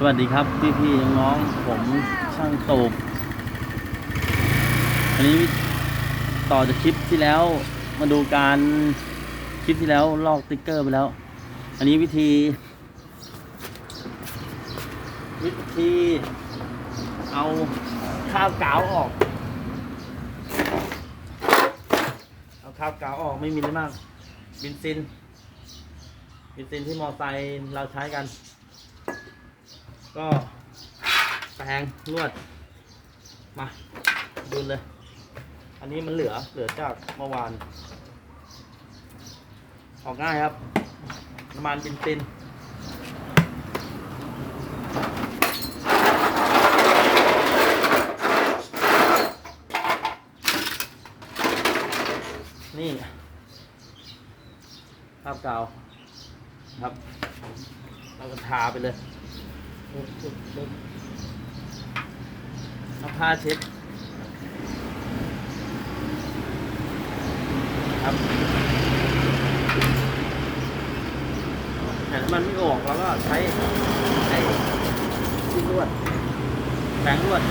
สวัสดีครับพี่พี่น้องผมช่างโตบอันนี้ต่อจากคลิปที่แล้วมาดูการคลิปที่แล้วลอกติ๊กเกอร์ไปแล้ว อันนี้วิธี วิธีเอาข้าวกาวออก เอาข้าวกาวออกไม่มีอะไรมากบินซินบินซินที่มอไซค์เราใช้กัน ก็แปรงนวด มา ดูเลย อันนี้มันเหลือเหลือจากเมื่อวาน ออกง่ายครับ น้ำมันบินซินนี่ภาพกาวครับ เราก็ทาไปเลย เอาผ้าเช็ดครับแต่มันไม่ออกเราก็ใช้ไอ้ที่นวดแปรงนวด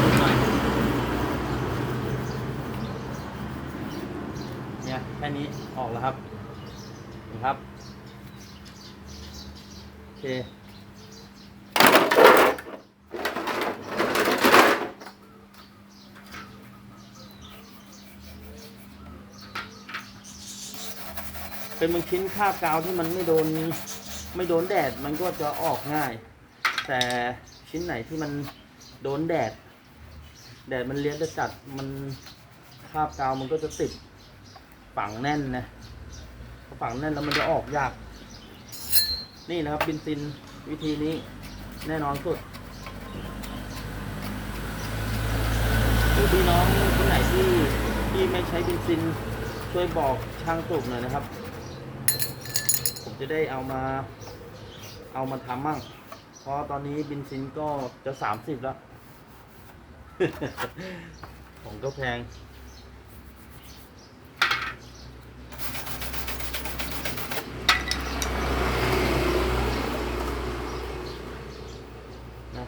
นวดหน่อยเนี่ยแค่นี้ออกแล้วครับนะครับโอเค เป็นบางชิ้นคราบกาวที่มันไม่โดนไม่โดนแดดมันก็จะออกง่าย แต่ชิ้นไหนที่มันโดนแดด แดดมันเลี้ยงจะจัดมันคาบกาวมันก็จะติดฝังแน่นนะพอฝังแน่นแล้วมันจะออกยาก นี่นะครับบินซินวิธีนี้แน่นอนสุดหรือพี่น้องคนไหนที่ที่ไม่ใช้บินซินช่วยบอกช่างสูบหน่อยนะครับ จะได้เอามา เอามาทำมั่ง เพราะตอนนี้บินซินก็จะสามสิบแล้ว ของก็แพงนะ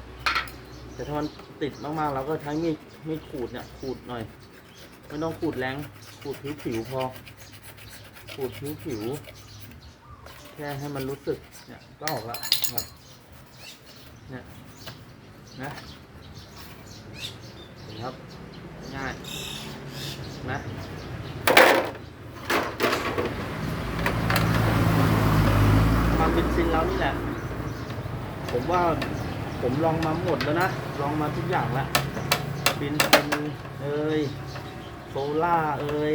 แต่ถ้ามันติดมากๆเราก็ใช้มีดมีดขูดเนี่ยขูดหน่อย ไม่ต้องขูดแรงขูดผิวๆพอขูดผิวๆ แค่ให้มันรู้สึก เนี่ยก็ออกแล้วครับเนี่ยนะเห็นครับ ง่ายนะความเป็นซินแล้วนี่แหละ ผมว่าผมลองมาหมดแล้วนะ ลองมาทุกอย่างแล้วบินเป็นเอ่ยโซล่าเอ่ย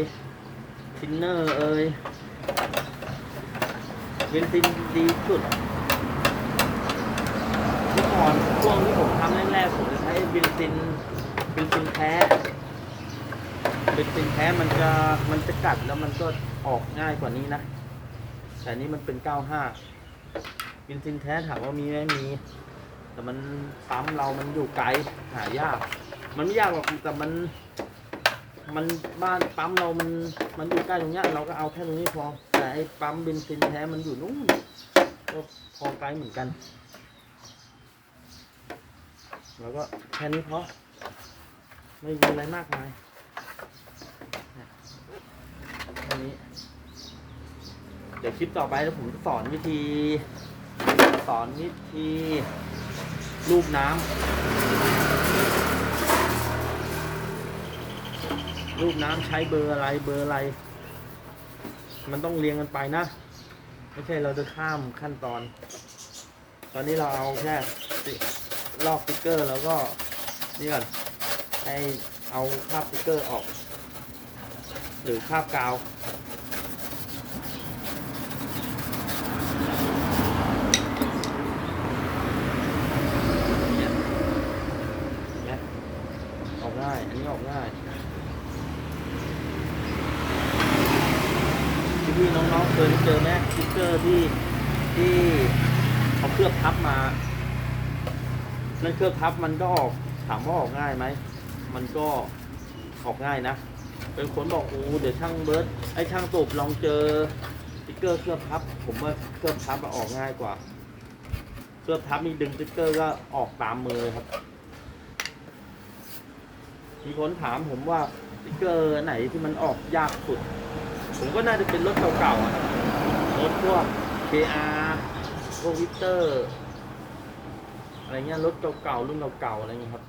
ทินเนอร์เอ่ย เวนซินดีสุดเมื่อก่อนช่วงที่ผมทำแรกๆผมจะใช้เบนซินเบนซินแท้เบนซินแท้มันจะมันจะกัดแล้วมันก็ออกง่ายกว่านี้นะ แต่นี้มันเป็น 95บินซินแท้ถามว่ามีไหมมี แต่มันปั๊มเรามันอยู่ไกลหายาก มันไม่ยากหรอกแต่มัน มันบ้านปั๊มเรามันมันอยู่ใกล้ตรงเนี้ยเราก็เอาแค่ตรงนี้พอ แต่ไอ้ปั๊มเบนซินแท้มันอยู่นู่นก็พอไกลเหมือนกัน แล้วก็แค่นี้พอไม่มีอะไรมากมายเนี่ยแค่นี้ เดี๋ยวคลิปต่อไปแล้วผมจะสอนวิธี สอนวิธีรูปน้ำ รูปน้ำใช้เบอร์อะไรเบอร์อะไร มันต้องเรียงกันไปนะ ไม่ใช่เราจะข้ามขั้นตอน ตอนนี้เราเอาแค่ลอกสติกเกอร์แล้วก็นี่ก่อนให้เอาคาบสติกเกอร์ออก หรือคาบกาว เนี่ยเนี่ยออกง่าย อันนี้ออกง่าย พี่น้องๆเคยเจอไหมสติ๊กเกอร์ที่ที่เขาเคลือบทับมานั่นเคลือบทับมันก็ออกถามว่าออกง่ายไหมมันก็ออกง่ายนะเป็นคนบอกโอ้เดี๋ยวช่างเบิร์ดไอ้ช่างตูบลองเจอสติ๊กเกอร์เคลือบทับ ผมว่าเคลือบทับอะออกง่ายกว่า เคลือบทับนี่ดึงสติ๊กเกอร์ก็ออกตามมือครับมีคนถามผมว่าสติ๊กเกอร์ไหนที่มันออกยากสุด ผมก็น่าจะเป็นรถเก่าๆอะรถพวก KR พวกวิเตอร์ อะไรเงี้ยรถเก่าๆรุ่นเก่าๆอะไรเงี้ยครับ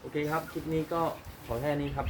โอเคครับ คลิปนี้ก็ขอแค่นี้ครับ